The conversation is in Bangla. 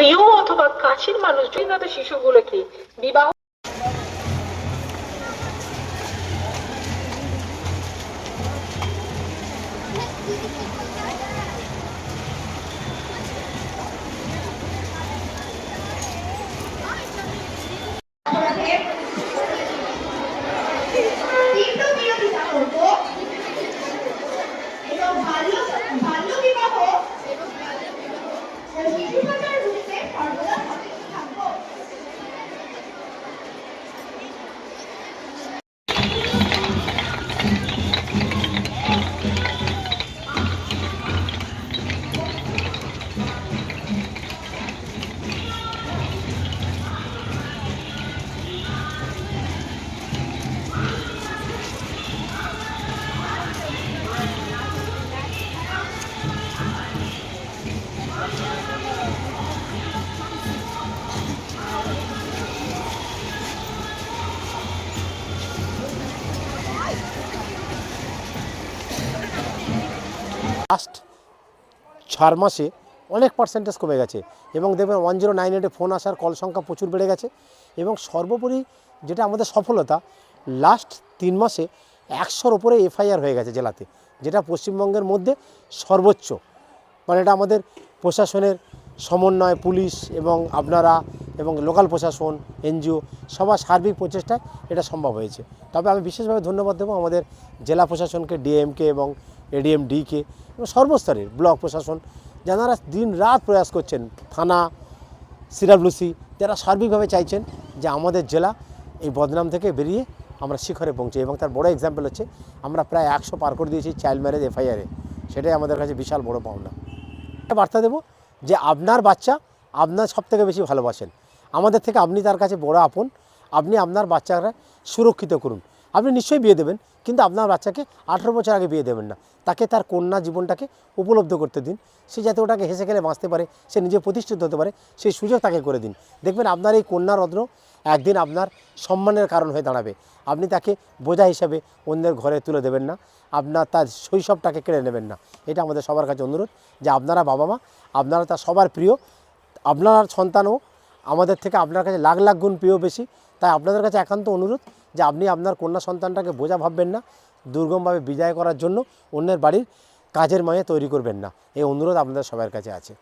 প্রিয় অথবা কাছের মানুষ যাতে শিশুগুলোকে বিবাহ লাস্ট চার মাসে অনেক পার্সেন্টেজ কমে গেছে। এবং দেখবেন ওয়ান জিরো নাইন এইটে ফোন আসার কল সংখ্যা প্রচুর বেড়ে গেছে। এবং সর্বোপরি যেটা আমাদের সফলতা লাস্ট তিন মাসে একশোর ওপরে এফআইআর হয়ে গেছে জেলাতে, যেটা পশ্চিমবঙ্গের মধ্যে সর্বোচ্চ। মানে এটা আমাদের প্রশাসনের সমন্বয়, পুলিশ এবং আপনারা এবং লোকাল প্রশাসন, এনজিও সবার সার্বিক প্রচেষ্টায় এটা সম্ভব হয়েছে। তবে আমি বিশেষভাবে ধন্যবাদ দেবো আমাদের জেলা প্রশাসনকে, ডিএমকে এবং এডিএম ডিকে এবং সর্বস্তরের ব্লক প্রশাসন, যারা দিন রাত প্রয়াস করছেন, থানা, সিডাব্লিউসি, যারা সার্বিকভাবে চাইছেন যে আমাদের জেলা এই বদনাম থেকে বেরিয়ে আমরা শিখরে পৌঁছে। এবং তার বড় এক্সাম্পল হচ্ছে, আমরা প্রায় একশো পার করে দিয়েছি চাইল্ড ম্যারেজ এফআইআরে সেটাই আমাদের কাছে বিশাল বড় পাওনা। বার্তা দেবো যে আপনার বাচ্চা আপনার সব থেকে বেশি ভালোবাসেন। আমাদের থেকে আপনি তার কাছে বড় আপন। আপনি আপনার বাচ্চারা সুরক্ষিত করুন। আপনি নিশ্চয়ই বিয়ে দেবেন, কিন্তু আপনার বাচ্চাকে আঠেরো বছর আগে বিয়ে দেবেন না। তাকে তার কন্যা জীবনটাকে উপলব্ধ করতে দিন। সে যাতে ওটাকে হেসে খেলে বাঁচতে পারে, সে নিজে প্রতিষ্ঠিত হতে পারে সেই সুযোগ তাকে করে দিন। দেখবেন আপনার এই কন্যা রত্ন একদিন আপনার সম্মানের কারণ হয়ে দাঁড়াবে। আপনি তাকে বোঝা হিসাবে অন্যের ঘরে তুলে দেবেন না। আপনার তার শৈশবটাকে কেড়ে নেবেন না। এটা আমাদের সবার কাছে অনুরোধ যে আপনারা বাবা মা, আপনারা তার সবার প্রিয়, আপনার সন্তানও আমাদের থেকে আপনার কাছে লাখ লাখ গুণ প্রিয় বেশি। তাই আপনাদের কাছে একান্ত অনুরোধ যে আপনি আপনার কন্যা সন্তানটাকে বোঝা ভাববেন না, দুর্গমভাবে বিদায় করার জন্য অন্যের বাড়ির কাজের মায়ে তৈরি করবেন না। এই অনুরোধ আপনাদের সবার কাছে আছে।